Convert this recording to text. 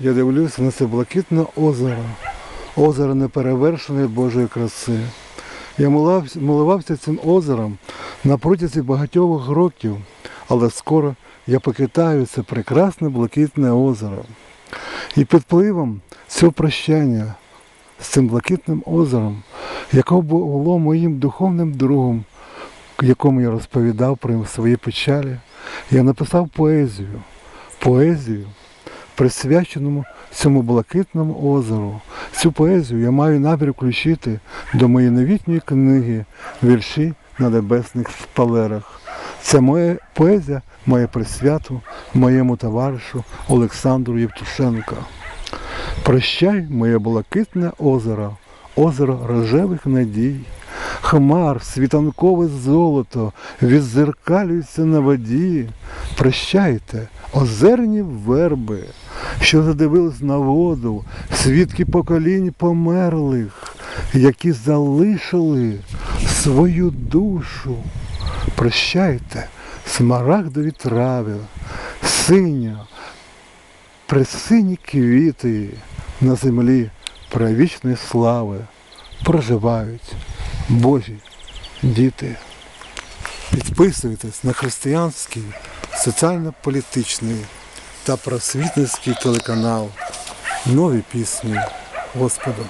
Я дивлюся на це блакитне озеро, озеро неперевершеної Божої краси. Я молився, моливався цим озером на протязі багатьох років, але скоро я покидаю це прекрасне блакитне озеро. І під впливом цього прощання з цим блакитним озером, яке було моїм духовним другом, якому я розповідав про свої печалі, я написав поезію. Поезію, присвяченому цьому блакитному озеру. Цю поезію я маю намір включити до моєї новітньої книги Вірші на небесних шпалерах. Це моя поезія має присвяту моєму товаришу Олександру Євтушенко. Прощай, моє блакитне озеро, озеро рожевих надій. Хмар, світанкове золото відзеркалюється на воді. Прощайте, озерні верби, що задивились на воду, свідки поколінь померлих, які залишили свою душу. Прощайте, смарагдові трави, синьо, пресині квіти на землі правічної слави проживають Божі діти. Підписуйтесь на християнський, соціально-політичний та просвітницький телеканал Нові пісні Господу.